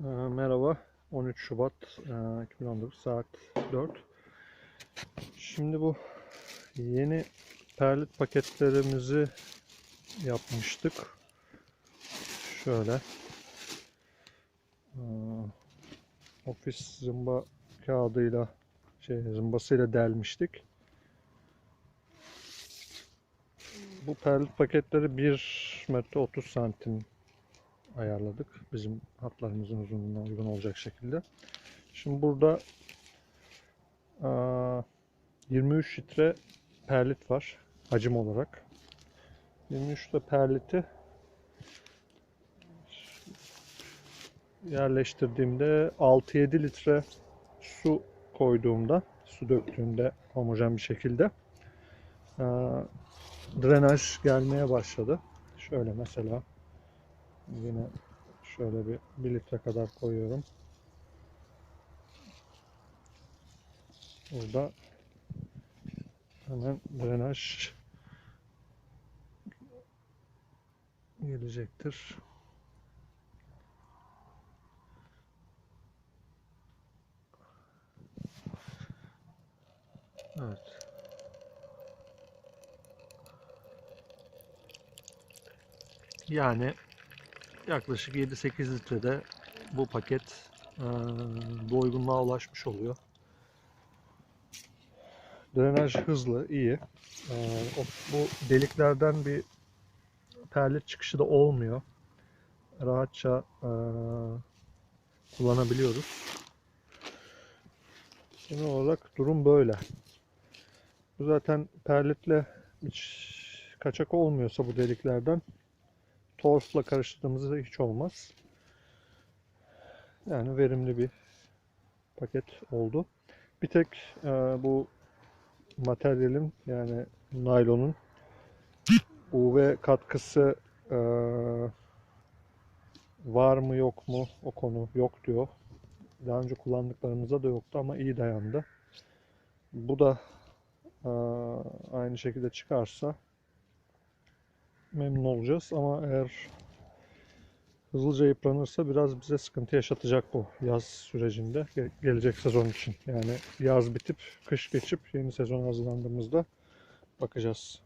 Ee, Merhaba. 13 Şubat e, 2019 saat 4. Şimdi bu yeni perlit paketlerimizi yapmıştık. Şöyle. Ee, Ofis zımba kağıdıyla şey zımbasıyla delmiştik. Bu perlit paketleri 1 metre 30 santim ayarladık. Bizim hatlarımızın uzunluğuna uygun olacak şekilde. Şimdi burada aa, 23 litre perlit var hacim olarak. 23 litre perliti yerleştirdiğimde 6-7 litre su koyduğumda, su döktüğümde homojen bir şekilde drenaj gelmeye başladı. Şöyle mesela Yine şöyle bir 1 litre kadar koyuyorum. Burada hemen drenaj gelecektir. Evet. Yani yaklaşık 7-8 litrede bu paket uygunluğa ulaşmış oluyor. Drenaj hızlı, iyi. Bu deliklerden bir perlit çıkışı da olmuyor. Rahatça kullanabiliyoruz. Genel olarak durum böyle. Bu zaten perlitle hiç kaçak olmuyorsa bu deliklerden torfla karıştırdığımızda hiç olmaz. Yani verimli bir paket oldu. Bir tek e, bu materyalin yani naylonun UV katkısı e, var mı yok mu o konu yok diyor. Daha önce kullandıklarımızda da yoktu ama iyi dayandı. Bu da e, aynı şekilde çıkarsa memnun olacağız ama eğer hızlıca yıpranırsa biraz bize sıkıntı yaşatacak bu yaz sürecinde ge- gelecek sezon için. Yani yaz bitip kış geçip yeni sezon hazırlandığımızda bakacağız.